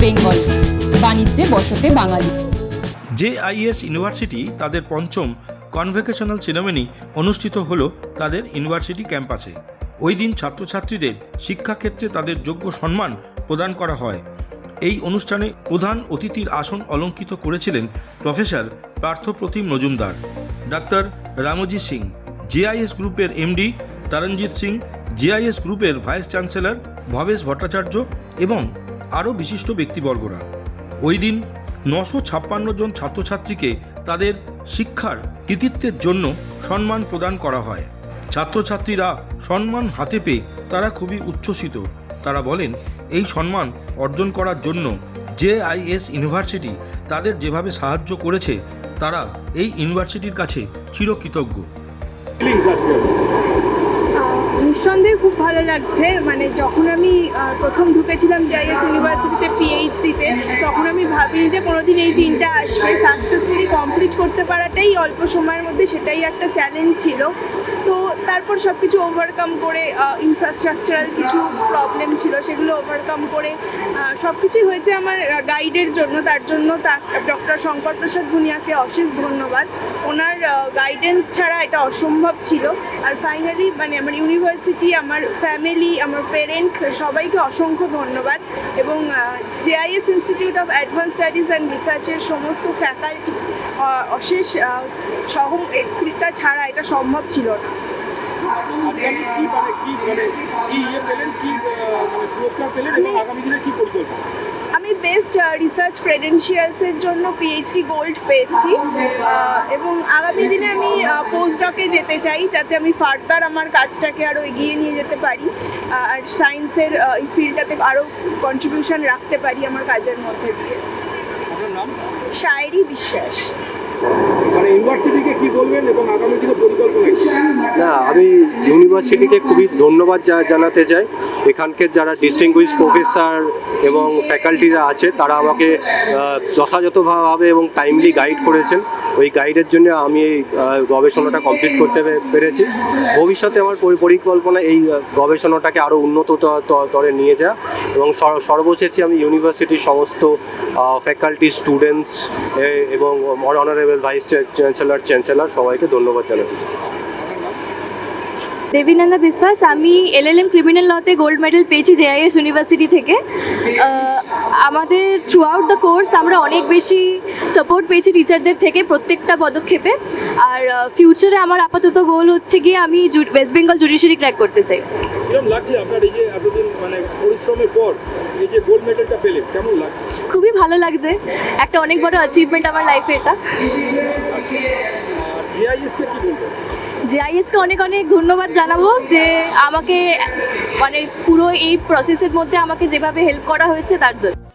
বেঙ্গল। বাণিজ্যে বসতে বাঙালি। JIS university তাদের পঞ্চম কনভোকেশনাল সেরেমনি অনুষ্ঠিত হল তাদের ইউনিভার্সিটি ক্যাম্পাসে। ওই দিন ছাত্রছাত্রীদের শিক্ষাক্ষেত্রে তাদের যোগ্য সম্মান প্রদান করা হয়। এই অনুষ্ঠানে প্রধান অতিথির আসন অলঙ্কিত করেছিলেন professor Parthapratim Majumdar, doctor Ramji Singh JIS গ্রুপের এমডি তারণজিৎ সিং জেআইএস গ্রুপের ভাইস চ্যান্সেলর ভবেশ ভট্টাচার্য এবং আরও বিশিষ্ট ব্যক্তিবর্গরা। ওই দিন নশো ছাপ্পান্ন জন ছাত্রছাত্রীকে তাদের শিক্ষার কৃতিত্বের জন্য সম্মান প্রদান করা হয়। ছাত্রছাত্রীরা সম্মান হাতে পেয়ে তারা খুবই উচ্ছ্বসিত। তারা বলেন, এই সম্মান অর্জন করার জন্য জেআইএস ইউনিভার্সিটি তাদের যেভাবে সাহায্য করেছে, তারা এই ইউনিভার্সিটির কাছে চিরকৃতজ্ঞ। নিঃসন্দেহে খুব ভালো লাগছে। মানে যখন আমি প্রথম ঢুকেছিলাম জাইএস ইউনিভার্সিটিতে পিএইচডিতে তখন আমি ভাবিনি যে কোনোদিন এই দিনটা আসবে। সাকসেসফুলি কমপ্লিট করতে পারাটাই অল্প সময়ের মধ্যে সেটাই একটা চ্যালেঞ্জ ছিল। তো তারপর সব কিছু ওভারকাম করে ইনফ্রাস্ট্রাকচারাল কিছু প্রবলেম ছিল, সেগুলো ওভারকাম করে সব কিছুই হয়েছে আমার গাইডের জন্য। তার জন্য ডক্টর শঙ্কর প্রসাদ ভুনিয়াকে অশেষ ধন্যবাদ। ওনার গাইডেন্স ছাড়া এটা অসম্ভব ছিল। আর ফাইনালি মানে আমার ইউনিভার্সিটি আমার ফ্যামিলি আমার পেরেন্টস সবাইকে অসংখ্য ধন্যবাদ। এবং JIS institute of advance studies and রিসার্চের সমস্ত ফ্যাকাল্টি অশেষ সহ কৃতা ছাড়া এটা সম্ভব ছিল না। আমি বেস্ট রিসার্চ ক্রেডেন্সিয়ালসের জন্য পিএইচডি গোল্ড পেয়েছি। এবং আগামী দিনে আমি পোস্ট ডকে যেতে চাই যাতে আমি ফার্দার আমার কাজটাকে আরও এগিয়ে নিয়ে যেতে পারি আর সায়েন্সের এই ফিল্ডটাতে আরও কন্ট্রিবিউশন রাখতে পারি আমার কাজের মধ্যে দিয়ে। শায়েরি বিশ্বাস। মানে না, আমি ইউনিভার্সিটিকে খুবই ধন্যবাদ জানাতে চাই। এখানকার যারা ডিস্টিংগুইশ প্রফেসর এবং ফ্যাকাল্টিরা আছে, তারা আমাকে যথাযথভাবে এবং টাইমলি গাইড করেছেন। ওই গাইডের জন্য আমি এই গবেষণাটা কমপ্লিট করতে পেরেছি। ভবিষ্যতে আমার পরিকল্পনা এই গবেষণাটাকে আরও উন্নত তরে নিয়ে যাওয়া এবং সর- সর্বশেষে আমি ইউনিভার্সিটির সমস্ত ফ্যাকাল্টি স্টুডেন্টস এবং অনারেবল ভাইস চ্যান্সেলর চ্যান্সেলর সবাইকে ধন্যবাদ জানাতে চাই। দেবীনন্দা বিশ্বাস আমি এলএলএম ক্রিমিনাল লতে গোল্ড মেডেল পেয়েছি জেআইএস ইউনিভার্সিটি থেকে। আমাদের থ্রু আউট দ্য কোর্স আমরা অনেক বেশি সাপোর্ট পেয়েছি টিচারদের থেকে প্রত্যেকটা পদক্ষেপে। আর ফিউচারে আমার আপাতত গোল হচ্ছে গিয়ে আমি ওয়েস্ট বেঙ্গল জুডিশিয়ারি ক্র্যাক করতে চাই। মানে পরিশ্রমের পর এই যে গোল্ড মেডেলটা পেলেন? কেমন লাগছে? খুবই ভালো লাগছে। একটা অনেক বড় অ্যাচিভমেন্ট আমার লাইফে এটা। জেআইএসকে অনেক অনেক ধন্যবাদ জানাব যে আমাকে মানে পুরো এই প্রসেসের মধ্যে আমাকে যেভাবে হেল্প করা হয়েছে, তার জন্য।